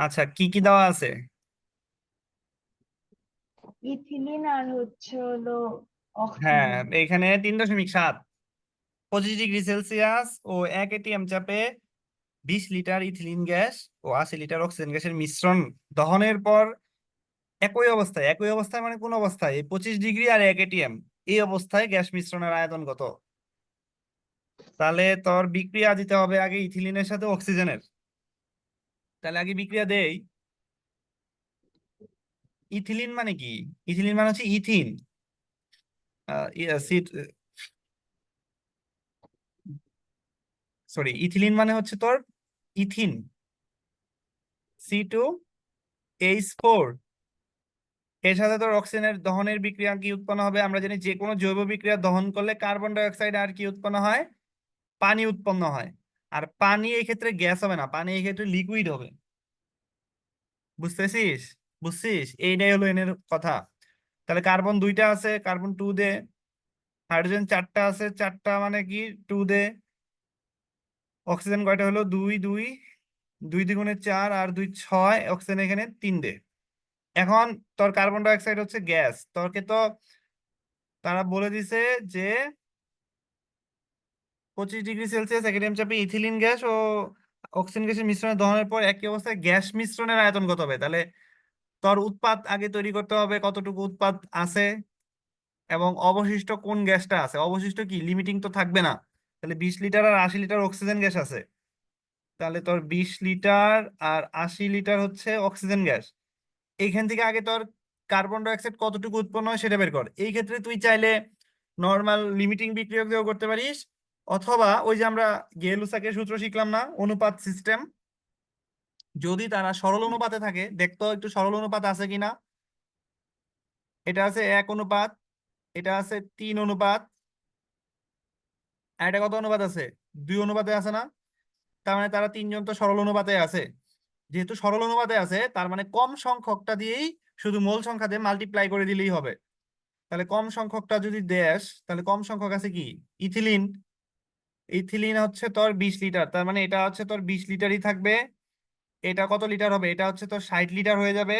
আচ্ছা কি কি দেওয়া আছে? ইথিলিন আর হচ্ছে হলো হ্যাঁ এখানে তিন দশমিক সাত। পঁচিশ ডিগ্রি সেলসিয়াস ও এক এটিএম চাপে বিশ লিটার ইথিলিন গ্যাস ও আশি লিটার অক্সিজেন গ্যাসের মিশ্রণ দহনের পর একই অবস্থায় একই অবস্থায় মানে কোন অবস্থায়? এই পঁচিশ ডিগ্রি আর এক এটিএম এই অবস্থায় গ্যাস মিশ্রণের আয়তন কত তাহলে তোর বিক্রিয়া দিতে হবে আগে ইথিলিনের সাথে অক্সিজেনের। তাহলে আগে বিক্রিয়া দেই। ইথিলিন মানে কি? ইথিলিন মানে হচ্ছে ইথিন। সরি, ইথিলিন মানে হচ্ছে তোর ethyne. C two H four. এর সাথে তোর অক্সিজেনের দহনের বিক্রিয়া কি উৎপন্ন হবে? আমরা জানি যে কোনো জৈব বিক্রিয়া দহন করলে কার্বন ডাই অক্সাইড আর কি উৎপন্ন হয়? পানি উৎপন্ন হয়। আর পানি এই ক্ষেত্রে গ্যাস হবে না, পানি এই ক্ষেত্রে লিকুইড হবে। বুঝতেছিস? বুঝছিস? এইটাই হলো এনের কথা। তাহলে কার্বন দুইটা আছে কার্বন টু দে হাইড্রোজেন চারটা আছে, চারটা মানে কি? টু দে। অক্সিজেন কয়টা হলো? দুই দুই দুই দ্বিগুণে চার আর দুই ছয় অক্সিজেন এখানে তিন দে। এখন তোর কার্বন ডাই অক্সাইড হচ্ছে গ্যাস। তোরকে তো, তারা বলে দিছে যে পঁচিশ ডিগ্রি সেলসিয়াস একেডিয়াম চাপে ইথিলিন গ্যাস ও অক্সিজেন গ্যাসের মিশ্রণে দহনের পর একই অবস্থায় গ্যাস মিশ্রণের আয়তন কত হবে? তাহলে তোর উৎপাদ আগে তৈরি করতে হবে, কতটুকু উৎপাদ আছে এবং অবশিষ্ট কোন গ্যাসটা আছে? অবশিষ্ট কি? লিমিটিং তো থাকবে না। তাহলে বিশ লিটার আর আশি লিটার অক্সিজেন গ্যাস আছে। তাহলে তোর বিশ লিটার আর আশি লিটার হচ্ছে অক্সিজেন গ্যাস। এইখান থেকে আগে তোর কার্বন ডাই অক্সাইড কতটুকু উৎপন্ন হয় সেটা বের কর। এই ক্ষেত্রে তুই চাইলে নর্মাল লিমিটিং বিক্রিয়ক দিয়েও করতে পারিস। অথবা ওই যে আমরা গেলুসাকের সূত্র শিখলাম না, অনুপাত সিস্টেম যদি তারা সরল অনুপাতে থাকে, দেখতো একটু সরল অনুপাত আছে কিনা? এটা আছে এক অনুপাত, এটা আছে তিন অনুপাত, আর এটা কত অনুপাত আছে? দুই অনুপাতে আছে না? তার মানে তারা তিনজন তো সরল অনুপাতে আছে। যেহেতু সরল অনুপাতে আছে, তার মানে কম সংখ্যকটা দিয়েই শুধু মূল সংখ্যা দিয়ে মাল্টিপ্লাই করে দিলেই হবে। তাহলে কম সংখ্যকটা যদি দেশ তাহলে কম সংখ্যক আছে কি? ইথিলিন। ইথিলিন হচ্ছে তোর বিশ লিটার তার মানে এটা হচ্ছে তোর বিশ লিটারই থাকবে। এটা কত লিটার হবে? এটা হচ্ছে তোর ষাট লিটার হয়ে যাবে।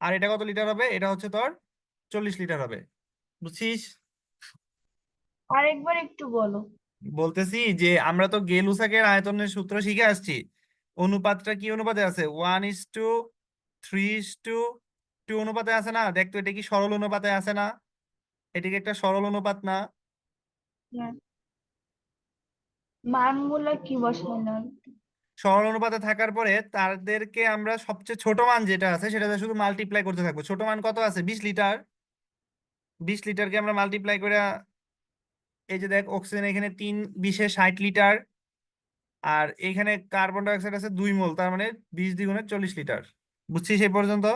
আর এটা কত লিটার হবে? এটা হচ্ছে তোর চল্লিশ লিটার হবে। বুঝছিস? আরেকবার একটু বলো। বলতেছি যে আমরা তো গেলুসাকের আয়তনের সূত্র শিখে আসছি। অনুপাতটা কি অনুপাতে আছে? One is to three is to two অনুপাতে আছে না? দেখতো এটা কি সরল অনুপাতে আছে না? এটা কি একটা সরল অনুপাত না। কি বসালাম সরল অনুপাতে থাকার পরে তাদেরকে আমরা সবচেয়ে ছোট মান যেটা আছে সেটাতে শুধু মাল্টিপ্লাই করতে থাকব। ছোট মান কত আছে? বিশ লিটার। বিশ লিটারকে আমরা মাল্টিপ্লাই করে এই যে দেখ অক্সিজেন এখানে তিন বিশে ষাট লিটার। আর এখানে কার্বন ডাই অক্সাইড আছে দুই মোল তার মানে বিশ দ্বিগুণে চল্লিশ লিটার। বুঝছিস এই পর্যন্ত?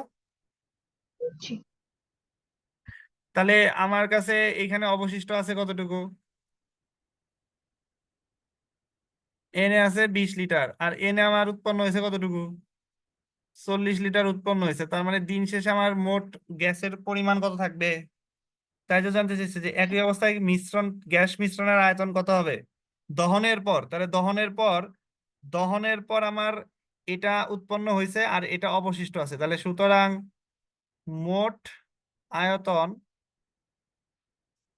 তাহলে আমার কাছে এখানে অবশিষ্ট আছে কতটুকু? এনে আছে বিশ লিটার, আর এনে আমার উৎপন্ন হয়েছে কতটুকু? চল্লিশ লিটার উৎপন্ন হয়েছে, তার মানে দিন শেষে আমার মোট গ্যাসের পরিমাণ কত থাকবে? তাই তো জানতে চাইছে যে একই অবস্থায় মিশ্রণ, গ্যাস মিশ্রণের আয়তন কত হবে? দহনের পর, তাহলে দহনের পর দহনের পর আমার এটা উৎপন্ন হয়েছে আর এটা অবশিষ্ট আছে, তাহলে সুতরাং মোট আয়তন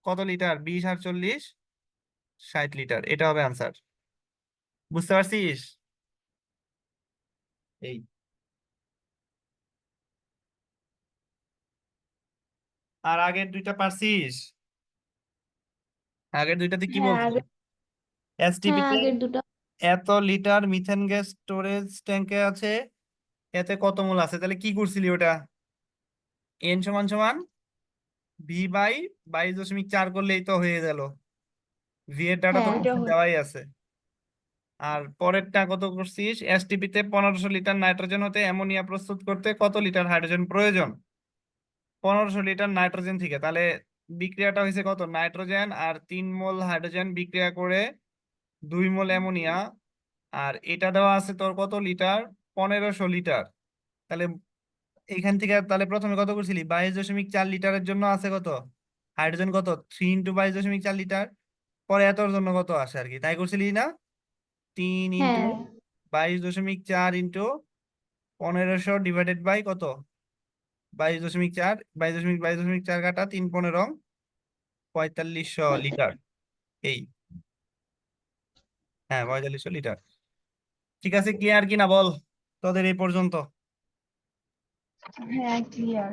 কত লিটার? বিশ আর চল্লিশ, ষাট লিটার, এটা হবে আনসার বুঝতে পারছিস? এই আর আগের দুইটা পারছিস? আগের দুইটাতে কি বলছে আগে এসটিপিতে আগের দুটো। এত লিটার মিথেন গ্যাস স্টোরেজ ট্যাঙ্কে আছে এতে কত মোল আছে? তাহলে কি করছিলি ওটা? এন সমান সমান ভি বাই বাইশ দশমিক চার করলেই তো হয়ে গেল। ভি এর ডাটা তো হ্যাঁ হয়ে দেওয়াই আছে। আর পরেরটা কত করছিস? এসটিপি তে পনেরোশো লিটার নাইট্রোজেন হতে অ্যামোনিয়া প্রস্তুত করতে কত লিটার হাইড্রোজেন প্রয়োজন? পনেরোশো লিটার নাইট্রোজেন থেকে, তাহলে বিক্রিয়াটা হয়েছে কত? নাইট্রোজেন আর তিন মোল হাইড্রোজেন বিক্রিয়া করে দুই মোল অ্যামোনিয়া। আর এটা দেওয়া আছে তোর কত লিটার? পনেরোশো লিটার। তাহলে এখান থেকে তাহলে প্রথমে কত করছিলি? বাইশ দশমিক চার লিটারের জন্য আছে কত? হাইড্রোজেন কত? থ্রি ইন্টু বাইশ দশমিক চার লিটার। পরে এতর জন্য কত আসে আর কি? তাই করছিলি না? তিন ইন্টু হ্যাঁ বাইশ দশমিক চার ইন্টু পনেরোশো ডিভাইডেড বাই কত? বাইশ দশমিক চার বাইশ দশমিক বাইশ দশমিক চার কাটা তিন পনেরো পঁয়তাল্লিশশো লিটার। এই। হ্যাঁ পঁয়তাল্লিশশো লিটার। ঠিক আছে ক্লিয়ার কিনা বল? তোদের এই পর্যন্ত। হ্যাঁ ক্লিয়ার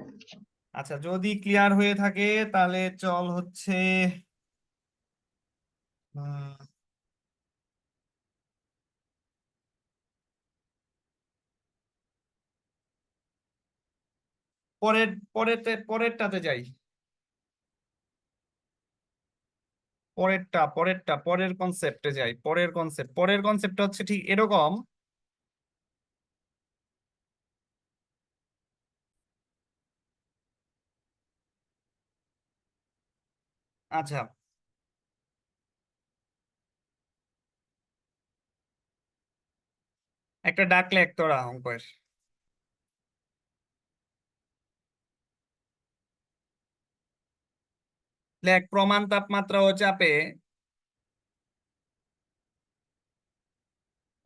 আচ্ছা যদি ক্লিয়ার হয়ে থাকে তাহলে চল হচ্ছে পরের পরেরতে পরেরটাতে যাই। পরেরটা পরেরটা, পরের কনসেপ্টে যাই, পরের কনসেপ্ট পরের কনসেপ্টটা হচ্ছে ঠিক এরকম। আচ্ছা। একটা ডাক লেখ তোরা, অঙ্কের। লেখ প্রমাণ তাপমাত্রা ও চাপে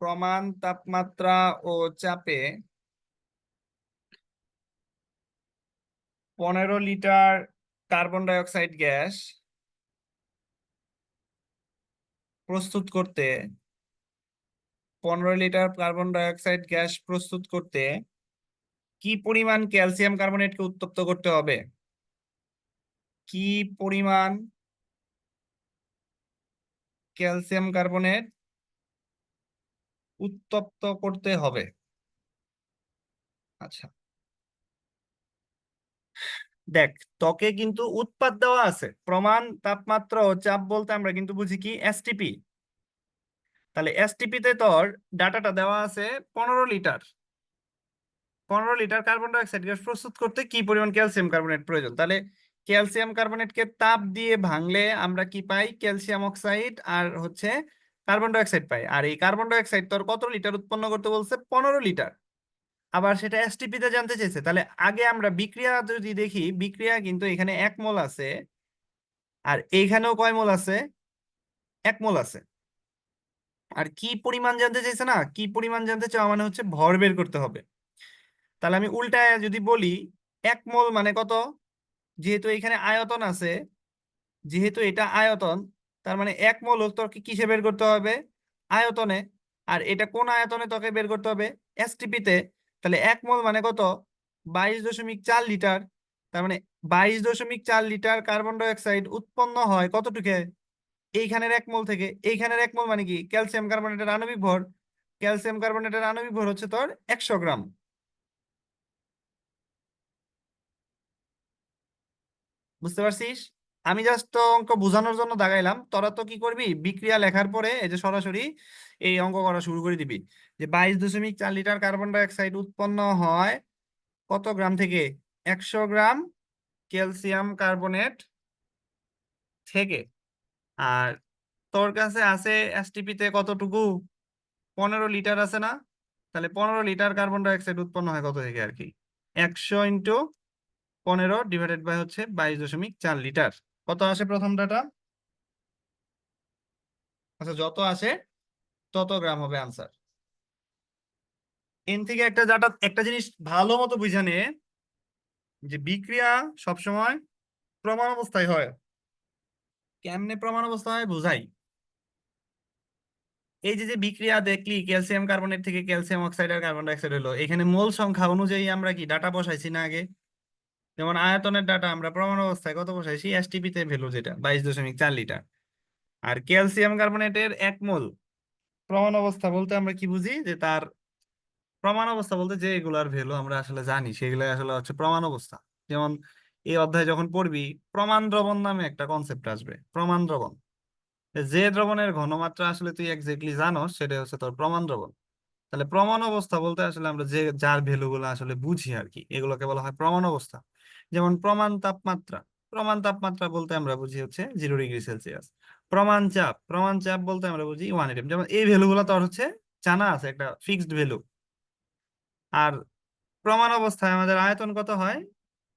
প্রমাণ তাপমাত্রা ও চাপে পনেরো লিটার কার্বন ডাইঅক্সাইড গ্যাস প্রস্তুত করতে, পনেরো litre carbon dioxide gas প্রস্তুত করতে, কি পরিমাণ ক্যালসিয়াম কার্বনেটকে উত্তপ্ত করতে হবে? কি পরিমাণ ক্যালসিয়াম কার্বনেট উত্তপ্ত করতে হবে? আচ্ছা। দেখ, ত্বকে কিন্তু উৎপাদ দেওয়া আছে। প্রমাণ তাপমাত্রা ও চাপ বলতে আমরা কিন্তু বুঝি কি? এসটিপি তাহলে এসটিপি তে তোর ডাটাটা দেওয়া আছে পনেরো লিটার। পনেরো litre carbon dioxide gas প্রস্তুত করতে কি পরিমাণ ক্যালসিয়াম কার্বনেট প্রয়োজন? তাহলে ক্যালসিয়াম কার্বনেটকে তাপ দিয়ে ভাঙলে আমরা কি পাই? ক্যালসিয়াম অক্সাইড আর হচ্ছে কার্বন ডাইঅক্সাইড পাই। আর এই কার্বন ডাইঅক্সাইড তোর কত লিটার উৎপন্ন করতে বলছে? পনেরো লিটার। আবার সেটা এসটিপি তে জানতে চাইছে তাহলে আগে আমরা বিক্রিয়া যদি দেখি, বিক্রিয়া কিন্তু এখানে এক মোল আছে আর এইখানেও কয় মোল আছে? এক মোল আছে। আর কি পরিমাণ জানতে চাইছে না? কি পরিমাণ জানতে চাওয়া মানে হচ্ছে ভর বের করতে হবে। তাহলে আমি উল্টায় যদি বলি, এক মোল মানে কত? যেহেতু এখানে আয়তন আছে, যেহেতু এটা আয়তন, তার মানে এক মোল তোকে কিসে বের করতে হবে? আয়তনে। আর এটা কোন আয়তনে তোকে বের করতে হবে? এসটিপি তে। তাহলে এক মোল মানে কত? বাইশ দশমিক চার লিটার। তার মানে বাইশ দশমিক চার লিটার কার্বন ডাইঅক্সাইড উৎপন্ন হয় কতটুকে? এইখানের এক মোল থেকে। এইখানের এক মোল মানে কি? ক্যালসিয়াম কার্বনেটের আণবিক ভর। ক্যালসিয়াম কার্বনেটের আণবিক ভর হচ্ছে তোর একশো গ্রাম। বুঝতে পারছিস? আমি জাস্ট তো অঙ্ক বোঝানোর জন্য দাগাইলাম তোরা তো কি করবি? বিক্রিয়া লেখার পরে এই যে সরাসরি এই অঙ্ক করা শুরু করে দিবি। যে বাইশ দশমিক চার লিটার কার্বন ডাইঅক্সাইড উৎপন্ন হয় কত গ্রাম থেকে? একশো গ্রাম ক্যালসিয়াম কার্বনেট থেকে। আর তোর কাছে আছে এসটিপি তে কতটুকু? পনেরো লিটার আছে না? তাহলে পনেরো লিটার কার্বন ডাইঅক্সাইড উৎপন্ন হয় কত থেকে আর কি? একশো ইন্টু পনেরো ডিভাইডেড বাই হচ্ছে বাইশ দশমিক চার লিটার। কত আসে প্রথম ডাটা? আচ্ছা যত আসে তত গ্রাম হবে আনসার এন থেকে একটা ডাটা, একটা জিনিস ভালো মতো বুঝে নে যে বিক্রিয়া সবসময় প্রমাণ অবস্থায় হয়। কেমনে প্রমাণ অবস্থা হয় বুঝাই। এই যে যে বিক্রিয়া দেখলি, ক্যালসিয়াম কার্বনেট থেকে ক্যালসিয়াম অক্সাইড আর কার্বন ডাইঅক্সাইড হলো, এখানে মোল সংখ্যা অনুযায়ী আমরা কি ডাটা বসাইছি না আগে? যেমন আয়তনের ডাটা আমরা প্রমাণ অবস্থায় কত বসাইছি? এসটিপি তে ভ্যালু যেটা, বাইশ দশমিক চার লিটার। আর ক্যালসিয়াম কার্বনেটের এক মোল। প্রমাণ অবস্থা বলতে আমরা কি বুঝি? যে তার প্রমাণ অবস্থা বলতে যে এগুলার ভ্যালু আমরা আসলে জানি সেগুলো আসলে হচ্ছে প্রমাণ অবস্থা। যেমন এই অধ্যায় যখন পড়বি, প্রমাণ দ্রবণ নামে একটা কনসেপ্ট আসবে, প্রমাণ দ্রবণ। যে দ্রবণের ঘনমাত্রা আসলে তুই এক্স্যাক্টলি জানোস সেটা হচ্ছে তোর প্রমাণ দ্রবণ। তাহলে প্রমাণ অবস্থা বলতে আসলে আমরা যে, যার ভ্যালু গুলো আসলে বুঝি আর কি, এগুলোকে বলা হয় প্রমাণ অবস্থা। যেমন প্রমাণ তাপমাত্রা। প্রমাণ তাপমাত্রা বলতে আমরা বুঝি হচ্ছে জিরো ডিগ্রি সেলসিয়াস প্রমাণ চাপ প্রমাণ চাপ বলতে আমরা বুঝি ওয়ান এটিএম যেমন এই ভ্যালু গুলো তোর হচ্ছে জানা আছে একটা ফিক্সড ভ্যালু। আর প্রমাণ অবস্থায় আমাদের আয়তন কত হয়?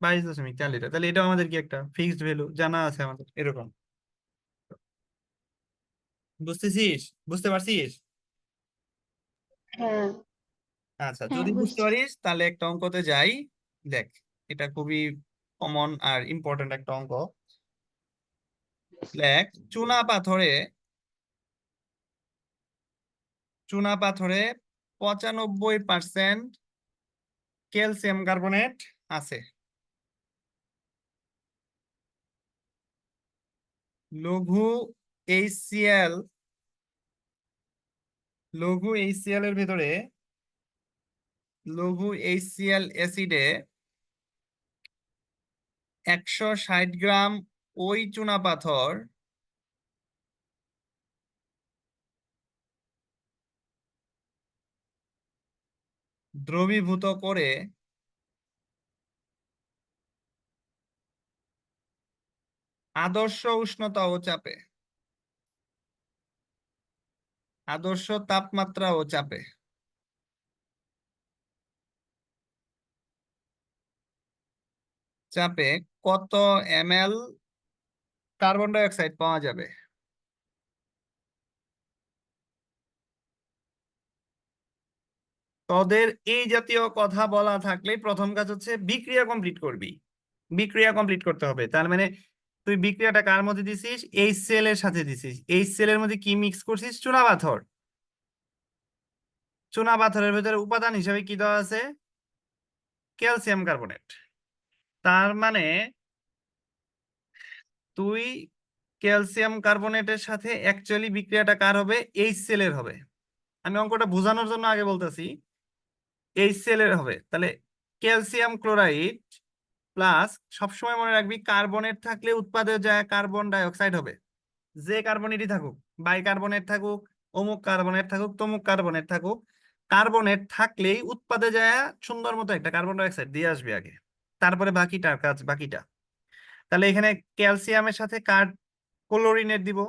বাইশ দশমিক চার লিটার। তাহলে এটা আমাদের কি একটা ফিক্সড ভ্যালু? জানা আছে আমাদের এরকম। বুঝতেছিস? বুঝতে পারছিস? হ্যাঁ। আচ্ছা হ্যাঁ, যদি বুঝতে পারিস তাহলে একটা অঙ্কতে যাই। দেখ এটা খুবই কমন আর ইম্পর্টেন্ট একটা অঙ্ক। দেখ, চুনা পাথরে চুনা পাথরে পঁচানব্বই পার্সেন্ট ক্যালসিয়াম কার্বনেট আছে। লঘু এইচসিএল লঘু এইচসিএল এর ভিতরে, লঘু এইচসিএল অ্যাসিডে একশো ষাট গ্রাম ওই চুনা পাথর। দ্রবীভূত করে আদর্শ উষ্ণতা ও চাপে। আদর্শ তাপমাত্রা ও চাপে। চাপে কত এমএল কার্বন ডাই অক্সাইড পাওয়া যাবে? তোদের এই জাতীয় কথা বলা থাকলে প্রথম কাজ হচ্ছে বিক্রিয়া কমপ্লিট করবি। বিক্রিয়া কমপ্লিট করতে হবে। তার মানে তুই বিক্রিয়াটা কার মধ্যে দিছিস? এই সেলের সাথে দিছিস। এই সেলের মধ্যে কি মিক্স করছিস? চুনা পাথর। চুনা পাথরের ভেতরে উপাদান হিসেবে কি দেওয়া আছে? Calcium carbonate. তার মানে তুই ক্যালসিয়াম কার্বনেটের সাথে অ্যাকচুয়ালি বিক্রিয়াটা কার হবে? এইচ সেলের হবে। আমি অঙ্কটা বোঝানোর জন্য আগে বলতেছি। এইচ সেলের হবে। তাহলে ক্যালসিয়াম ক্লোরাইড প্লাস সবসময় মনে রাখবি কার্বনেট থাকলে উৎপাদে যায় কার্বন ডাই অক্সাইড হবে। যে কার্বনেটই থাকুক, বাইকার্বনেট থাকুক, অমুক কার্বনেট থাকুক, তমুক কার্বনেট থাকুক, কার্বনেট থাকলেই উৎপাদে যায় সুন্দর মতো একটা কার্বন ডাইঅক্সাইড দিয়ে আসবে আগে। তারপরে বাকিটার কাজ, বাকিটা। তাহলে এখানে ক্যালসিয়ামের সাথে কার ক্লোরিনেট দিব?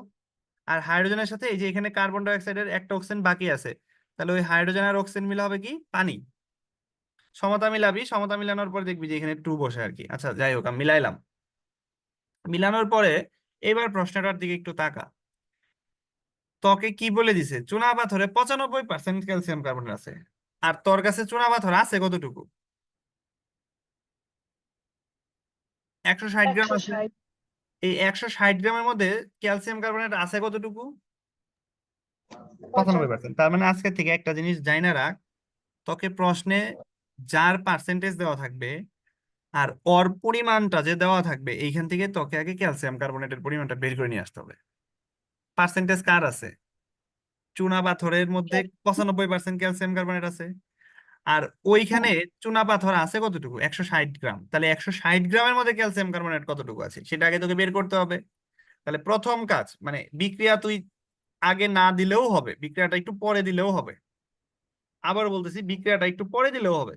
আর হাইড্রোজেনের সাথে এই যে এখানে কার্বন ডাই অক্সাইডের একটা অক্সিজেন বাকি আছে, তাহলে ওই হাইড্রোজেন আর অক্সিজেন মিলা হবে কি? পানি। সমতা মিলাবি, সমতা মিলানোর পর দেখবি যে এখানে টু বসে আর কি। আচ্ছা যাই হোক, আমি মিলাইলাম। মিলানোর পরে এবার প্রশ্নটার দিকে একটু তাকা। তোকে কি বলে দিছে? চুনা পাথরে পঁচানব্বই পার্সেন্ট ক্যালসিয়াম কার্বনেট আছে। আর তোর কাছে চুনা পাথর আছে কতটুকু? একশো ষাট গ্রাম আছে। এই একশো ষাট গ্রামের মধ্যে ক্যালসিয়াম কার্বনেট আছে কতটুকু? পঁচানব্বই পার্সেন্ট তার মানে আজকে থেকে একটা জিনিস না রাখ তোকে প্রশ্নে যার পার্সেন্টেজ দেওয়া থাকবে আর ওর পরিমাণটা যে দেওয়া থাকবে এইখান থেকে তোকে আগে ক্যালসিয়াম কার্বনেটের পরিমাণটা বের করে নিয়ে আসতে হবে। পার্সেন্টেজ কার আছে? চুনা পাথরের মধ্যে পঁচানব্বই পার্সেন্ট ক্যালসিয়াম কার্বনেট আছে। আর ওইখানে চুনা পাথর আছে কতটুকু? একশো ষাট গ্রাম। তাহলে একশো ষাট গ্রামের মধ্যে ক্যালসিয়াম কার্বনেট কতটুকু আছে? সেটা আগে তোকে বের করতে হবে। তাহলে প্রথম কাজ মানে বিক্রিয়া তুই আগে না দিলেও হবে বিক্রিয়াটা একটু পরে দিলেও হবে। আবার বলতেছি বিক্রিয়াটা একটু পরে দিলেও হবে।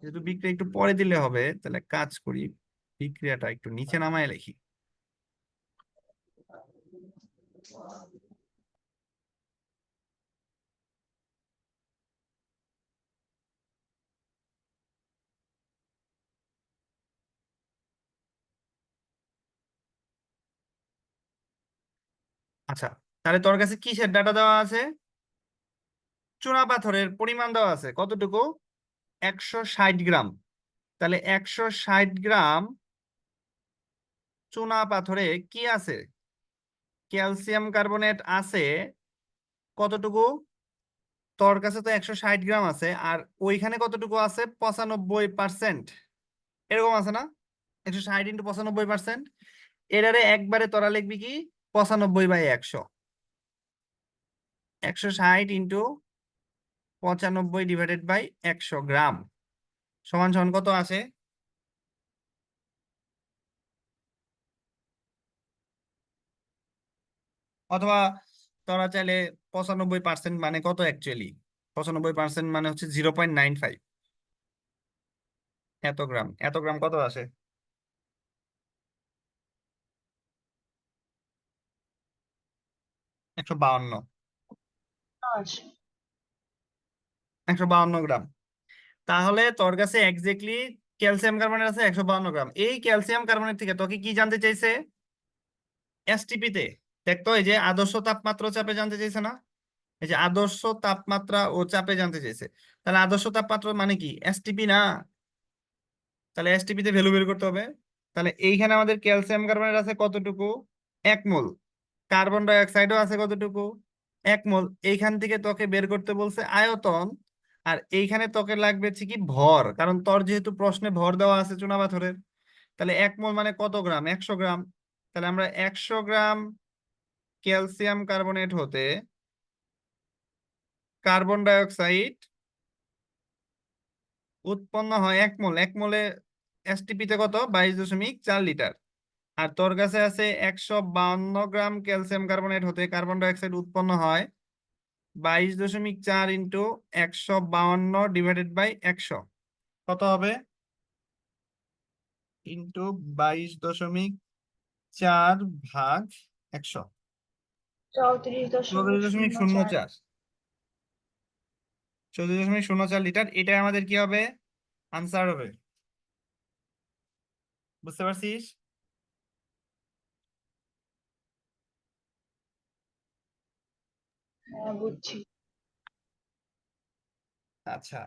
যেহেতু বিক্রিয়া একটু পরে দিলে হবে তাহলে কাজ করি বিক্রিয়াটা একটু নিচে নামায় লিখি। আচ্ছা তাহলে তোর কাছে কিসের ডাটা দেওয়া আছে? চুনা পাথরের পরিমাণ দেওয়া আছে কতটুকু? একশো ষাট গ্রাম। তাহলে একশো ষাট গ্রাম চুনা পাথরে কি আছে? ক্যালসিয়াম কার্বনেট আছে কতটুকু? তোর কাছে তো একশো ষাট গ্রাম আছে আর ওইখানে কতটুকু আছে? পঁচানব্বই পার্সেন্ট। এরকম আছে না? একশো ষাট ইন্টু পঁচানব্বই পার্সেন্ট। এটারে একবারে তোরা লিখবি কি? পঁচানব্বই বাই একশো। একশো ষাট ইন্টু পঁচানব্বই ডিভাইডেড বাই একশো গ্রাম। সমান সমান কত আছে? অথবা তোরা চাইলে পঁচানব্বই পার্সেন্ট মানে কত অ্যাকচুয়ালি পঁচানব্বই পার্সেন্ট মানে হচ্ছে জিরো পয়েন্ট নাইন ফাইভ এত গ্রাম এত গ্রাম কত আসে? একশো বাউন্ন একশো বাউন্ন গ্রাম। তাহলে তোর কাছে এক্স্যাক্টলি ক্যালসিয়াম কার্বনেট আছে একশো বাউন্ন গ্রাম। এই ক্যালসিয়াম কার্বনেট থেকে তোকে কি জানতে চাইছে? এসটিপি তে। দেখতো এই যে আদর্শ তাপমাত্রা চাপে জানতে চাইছে না? এই যে আদর্শ তাপমাত্রা ও চাপে জানতে চাইছে। তাহলে আদর্শ তাপমাত্রা মানে কি? এসটিপি না? তাহলে এসটিপি তে ভ্যালু বের করতে হবে। তাহলে এইখানে আমাদের ক্যালসিয়াম কার্বনেট আছে কতটুকু? এক মোল। কার্বন ডাইঅক্সাইডও আছে কতটুকু? এক মোল। এইখান থেকে তোকে বের করতে বলছে আয়তন, আর এইখানে তোকে লাগবে হচ্ছে কি ভর, কারণ তোর যেহেতু প্রশ্নে ভর দেওয়া আছে চুনাপাথরের তাহলে এক মোল মানে কত গ্রাম? একশো গ্রাম। তাহলে আমরা একশো গ্রাম ক্যালসিয়াম কার্বনেট হতে কার্বন ডাইঅক্সাইড উৎপন্ন হয় এক মোল। এক মোলে এসটিপি তে কত? বাইশ দশমিক চার লিটার। আর তোর কাছে আছে একশো বাউন্ন গ্রাম ক্যালসিয়াম কার্বনেট হতে কার্বন ডাই অক্সাইড উৎপন্ন হয় বাইশ দশমিক চার ইন্টু একশো বাউন্ন ডিভাইডেড বাই একশো। কত হবে? ইন্টু বাইশ দশমিক চার ভাগ একশো। চৌত্রিশ দশমিক শূন্য চার। চৌত্রিশ দশমিক শূন্য চার লিটার, এটাই আমাদের কি হবে? আনসার হবে। বুঝতে পারছিস? হ্যাঁ বুঝছি। আচ্ছা।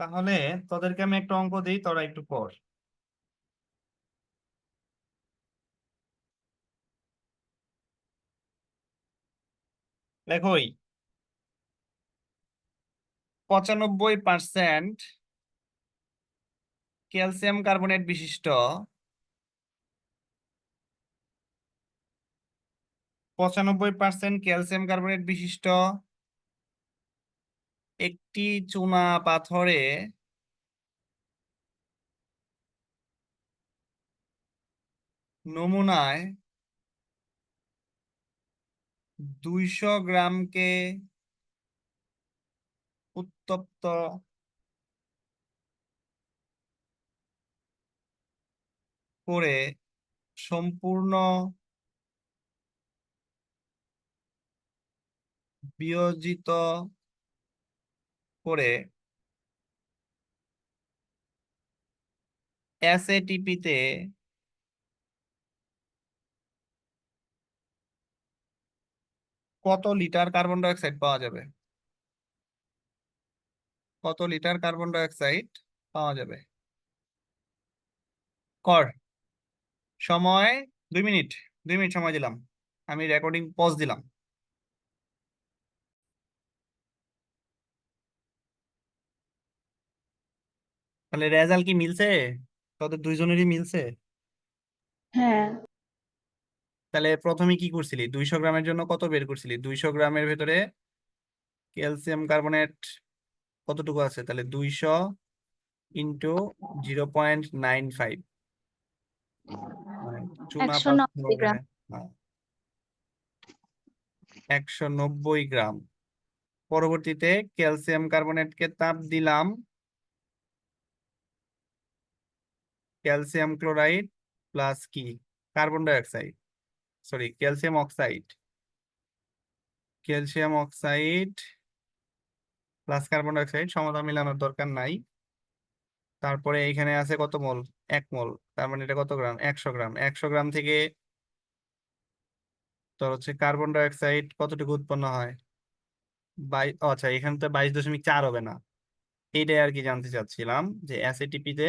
তাহলে তোদেরকে আমি একটা অঙ্ক দিই তোরা একটু পড়। দেখোই পঁচানব্বই পার্সেন্ট ক্যালসিয়াম কার্বনেট বিশিষ্ট। পঁচানব্বই পার্সেন্ট ক্যালসিয়াম কার্বনেট বিশিষ্ট। একটি চুনা পাথরে নমুনায় দুইশো গ্রামকে উত্তপ্ত করে সম্পূর্ণ বিয়োজিত করে এসএটিপিতে কত লিটার কার্বন ডাই অক্সাইড পাওয়া যাবে? কত লিটার কার্বন ডাইঅক্সাইড পাওয়া যাবে? কর। সময় দুই মিনিট দুই মিনিট সময় দিলাম। আমি রেকর্ডিং পজ দিলাম। তাহলে রেজাল্ট কি মিলছে? তোদের দুইজনেরই মিলছে? হ্যাঁ। তাহলে প্রথমে কি করছিলি? দুইশো গ্রামের জন্য কত বের করছিলি? দুইশো গ্রামের ভেতরে ক্যালসিয়াম কার্বনেট কতটুকু আছে? তাহলে দুইশো into zero point nine five. একশো নব্বই গ্রাম। একশো নব্বই গ্রাম। পরবর্তীতে ক্যালসিয়াম কার্বনেটকে তাপ দিলাম। ক্যালসিয়াম ক্লোরাইড প্লাস কি? Carbon dioxide sorry calcium oxide. Calcium oxide plus carbon dioxide সমতা মিলানোর দরকার নাই। তারপরে এখানে আছে কত মোল? এক মোল। তার মানে এটা কত গ্রাম? একশো গ্রাম। একশো গ্রাম থেকে তোর হচ্ছে কার্বন ডাই অক্সাইড কতটুকু উৎপন্ন হয়? বাই আচ্ছা এখানে তো বাইশ দশমিক চার হবে না। এইটাই আর কি জানতে চাচ্ছিলাম যে অ্যাসিটিপি তে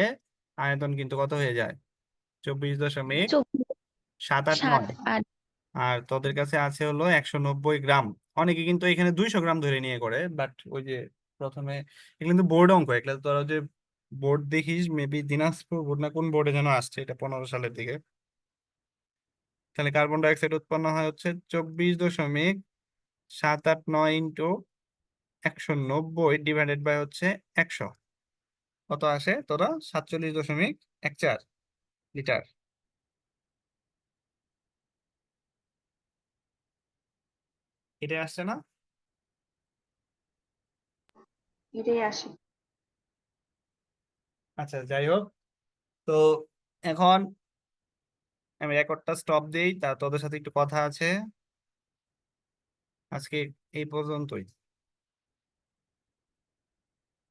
আয়তন কিন্তু কত হয়ে যায়? চব্বিশ দশমিক সাত আট নয়। আর তোদের কাছে আছে হলো একশো নব্বই গ্রাম। অনেকে কিন্তু এখানে দুইশো গ্রাম ধরে নিয়ে করে বাট ওই যে প্রথমে এগুলো কিন্তু বোর্ড অঙ্ক, এগুলো তোরা যে বোর্ড দেখিস মেবি দিনাজপুর বোর্ড না কোন বোর্ডে যেন আসছে, এটা পনেরো সালের দিকে। তাহলে কার্বন ডাই অক্সাইড উৎপন্ন হয় হচ্ছে চব্বিশ দশমিক সাত আট নয় ইন্টু একশো নব্বই ডিভাইডেড বাই হচ্ছে একশো। কত আসে? তোরা সাতচল্লিশ দশমিক এক চার লিটার। এটা আসছে না? এটাই আসে। আচ্ছা যাই হোক। তো এখন আমি রেকর্ডটা স্টপ দিই তা তোদের সাথে একটু কথা আছে। আজকে এই পর্যন্তই।